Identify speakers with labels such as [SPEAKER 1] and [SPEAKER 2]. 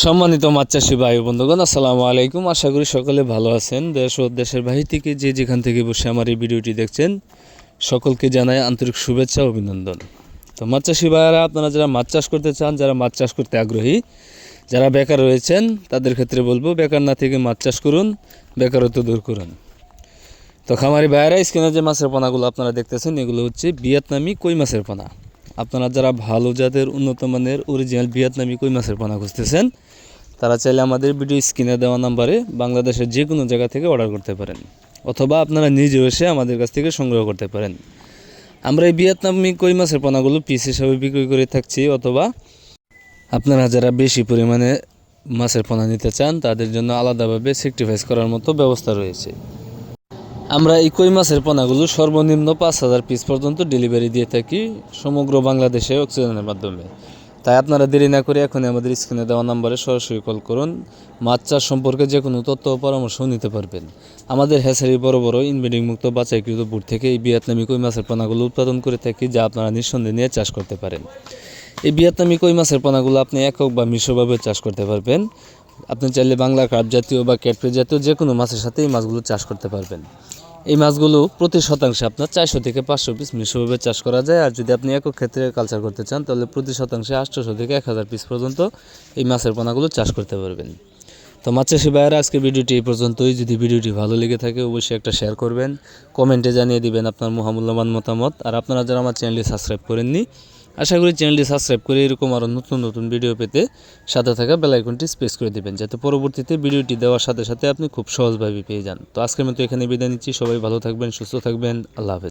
[SPEAKER 1] সম্মানিত মাছ চাষি ভাই বন্ধুগণ, আসসালামু আলাইকুম। আশা করি সকলে ভালো আছেন। দেশ ও দেশের বাহির থেকে যে যেখান থেকে বসে আমার এই ভিডিওটি দেখছেন, সকলকে জানাই আন্তরিক শুভেচ্ছা অভিনন্দন। তো মাছ চাষি ভাইয়ারা, আপনারা যারা মাছ চাষ করতে চান, যারা মাছ চাষ করতে আগ্রহী, যারা বেকার রয়েছেন, তাদের ক্ষেত্রে বলব, বেকার না থেকে মাছ চাষ করুন, বেকারত্ব দূর করুন। তো খামারি ভাইয়ারা, স্ক্রিনে যে মাছের পোনাগুলো আপনারা দেখতেছেন, এগুলো হচ্ছে ভিয়েতনামি কই মাছের পোনা। আপনারা যারা ভালো জাতের উন্নত মানের অরিজিনাল ভিয়েতনামি কই মাছের পানা খুঁজতেছেন, তারা চাইলে আমাদের ভিডিও স্ক্রিনে দেওয়া নাম্বারে বাংলাদেশের যে কোনো জায়গা থেকে অর্ডার করতে পারেন, অথবা আপনারা নিজেও এসে আমাদের কাছ থেকে সংগ্রহ করতে পারেন। আমরা এই ভিয়েতনামি কই মাছের পোনাগুলো পিস হিসাবে বিক্রি করে থাকছি, অথবা আপনারা যারা বেশি পরিমাণে মাছের পোনা নিতে চান, তাদের জন্য আলাদাভাবে সেক্টিফাইস করার মতো ব্যবস্থা রয়েছে। আমরা এই কই মাছের পোনাগুলো সর্বনিম্ন পাঁচ হাজার পিস পর্যন্ত ডেলিভারি দিয়ে থাকি সমগ্র বাংলাদেশে অক্সিজেনের মাধ্যমে। তাই আপনারা দেরি না করে এখনই আমাদের স্ক্রিনে দেওয়া নাম্বারে সরাসরি কল করুন। মাছ চাষ সম্পর্কে যে কোনো তথ্য পরামর্শ নিতে পারবেন। আমাদের হ্যাসারি বড় বড় ইনভেডিং মুক্ত বাছাইকৃত বুট থেকে এই ভিয়েতনামি কই মাছের পোনাগুলো উৎপাদন করে থাকি যা আপনারা নিঃসন্দেহে নিয়ে চাষ করতে পারেন। এই ভিয়েতনামি কই মাছের পোনাগুলো আপনি একক বা মিশ্রভাবে চাষ করতে পারবেন। আপনি চাইলে বাংলা কার্প জাতীয় বা ক্যাটফি জাতীয় যে কোনো মাছের সাথে এই মাছগুলো চাষ করতে পারবেন। এই মাছগুলো প্রতি শতাংশে আপনার চারশো থেকে পাঁচশো পিস মিশ্রভাবে চাষ করা যায়। আর যদি আপনি একক ক্ষেত্রে কালচার করতে চান, তাহলে প্রতি শতাংশে আটশোশো থেকে এক হাজার পিস পর্যন্ত এই মাছের পোনাগুলো চাষ করতে পারবেন। তো মাছ চাষি ভাইয়েরা আজকে ভিডিওটি এই পর্যন্তই। যদি ভিডিওটি ভালো লেগে থাকে, অবশ্যই একটা শেয়ার করবেন। কমেন্টে জানিয়ে দিবেন আপনার মহামূল্যবান মতামত। আর আপনারা যারা আমার চ্যানেলটি সাবস্ক্রাইব করেননি আশা করি চ্যানেলটি সাবস্ক্রাইব করে এরকম আরও নতুন নতুন ভিডিও পেতে সাথে থাকা বেলাইকনটি স্পেস করে দেবেন, যাতে পরবর্তীতে ভিডিওটি দেওয়ার সাথে সাথে আপনি খুব সহজভাবে পেয়ে যান। তো আজকের মতো এখানে বিদায় নিচ্ছি। সবাই ভালো থাকবেন, সুস্থ থাকবেন। আল্লাহ হাফেজ।